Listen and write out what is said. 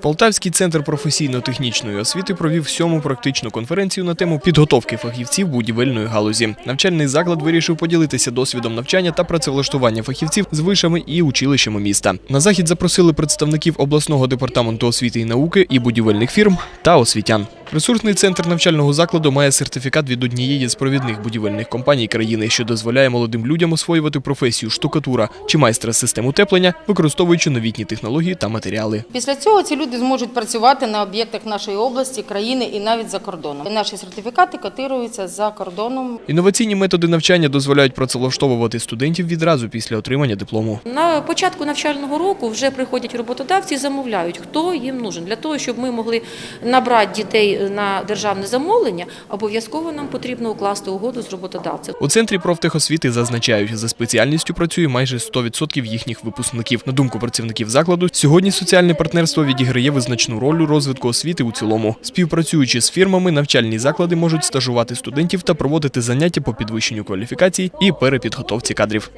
Полтавський центр професійно-технічної освіти провів сьому практичну конференцію на тему підготовки фахівців будівельної галузі. Навчальний заклад вирішив поділитися досвідом навчання та працевлаштування фахівців з вишами і училищами міста. На захід запросили представників обласного департаменту освіти і науки і будівельних фірм та освітян. Ресурсний центр навчального закладу має сертифікат від однієї з провідних будівельних компаній країни, що дозволяє молодим людям освоювати професію штукатура чи майстра систем утеплення, використовуючи новітні технології та матеріали. Після цього ці люди зможуть працювати на об'єктах нашої області, країни і навіть за кордоном. Наші сертифікати котируються за кордоном. Інноваційні методи навчання дозволяють працевлаштовувати студентів відразу після отримання диплому. На початку навчального року вже приходять роботодавці і замовляють, хто їм нужен. Для того, щоб ми могли набрати дітей на державне замовлення, обов'язково нам потрібно укласти угоду з роботодавцем. У центрі профтехосвіти зазначають, за спеціальністю працює майже 100% їхніх випускників. На думку працівників закладу, сьогодні соціальне партнерство відіграє визначну роль у розвитку освіти у цілому. Співпрацюючи з фірмами, навчальні заклади можуть стажувати студентів та проводити заняття по підвищенню кваліфікацій і перепідготовці кадрів.